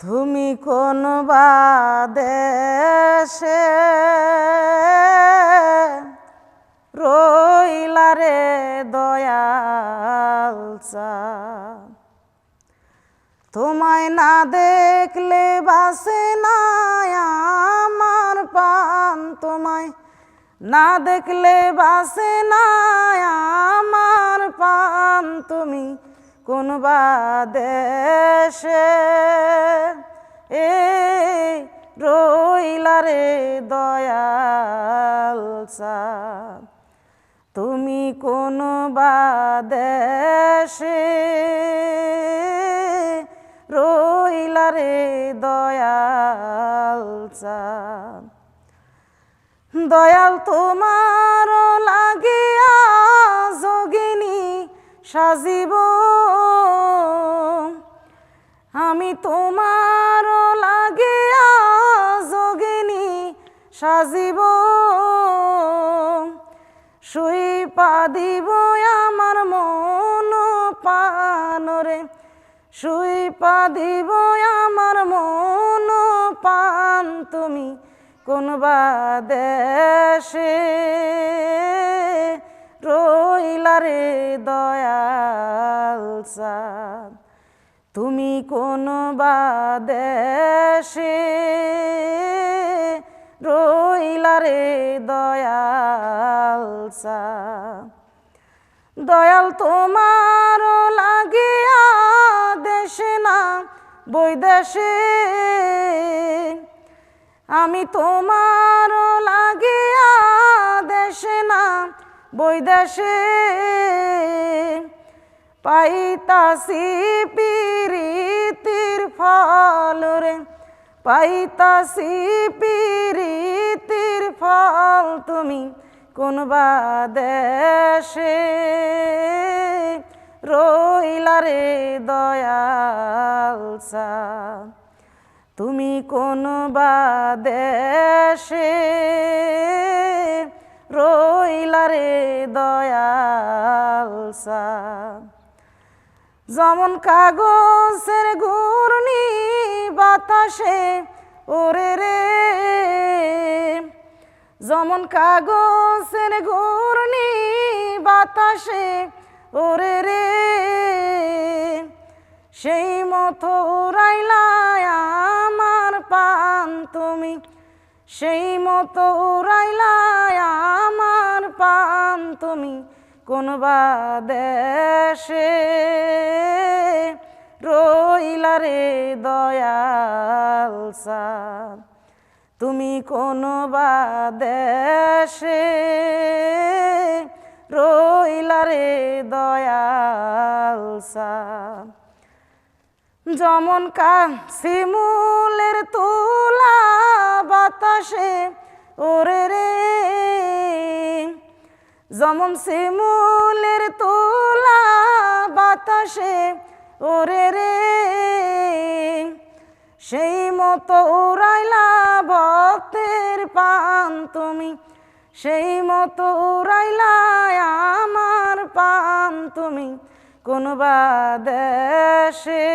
তুমি কোন বাদেশে রইলা রে দয়াল চা। তোমায় না দেখলে বাসে আমার পান তোমায় না দেখলে বাসে আমার পান তুমি কোন দেশে এ রইলা রে দয়াল চা তুমি কোন দেশে রইলা রে দয়াল চা দয়াল তোমার লাগিয়া যোগিনী সাজিব তোমার লাগিয়া যোগিনী সাজিব। শুই পা দিব আমার মন পানরে শুই পা দিব আমার মন পান তুমি কোন দেশে রইলা রে দয়াল চাঁদ তুমি কোন দেশে রইলা রে দয়াল চাঁদ দয়াল তোমার লাগিয়া দেশে না বৈদেশে আমি তোমার লাগিয়া দেশে না বৈদেশে পাইতাসি পিরিতির ফল রে। পাইতাসি পিরিতির ফল তুমি কোন দেশে। রইলা রে দয়াল সা, তুমি কোন দেশে। রইলা রে দয়াল সা। যেমন কাগজের ঘূর্ণি বাতাসে, ওরে রে। যেমন কাগজের ঘূর্ণি বাতাসে, ওরে রে। সেই মতো উড়াইলা আমার পান তুমি। সেই মতো উড়াইলা আমার পান তুমি। কোন দেশে রইলা রে দয়াল সাদ তুমি কোন দেশে রইলা রে দয়াল সাদ যেমন কা শিমুলের তুলা বাতাসে, ওরে যেমন শিমুলের তোলা বাতাসে, ওরে রে। সেই মতো উড়াইলা ভক্তের পান তুমি, সেই মতো উড়াইলা আমার পান তুমি কোন দেশে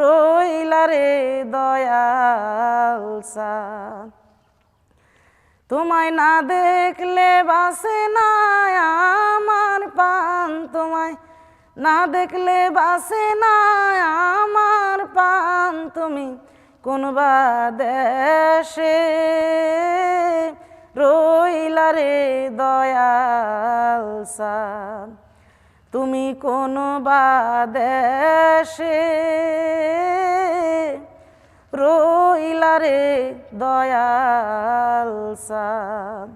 রইলা রে দয়াল সা তোমায় না দেখলে বাসে না, আমার পান তোমায় না দেখলে বাসে না, আমার পান তুমি কোন দেশে রইলা রে দয়াল সা তুমি কোন দেশে রইলা রে দয়াল danza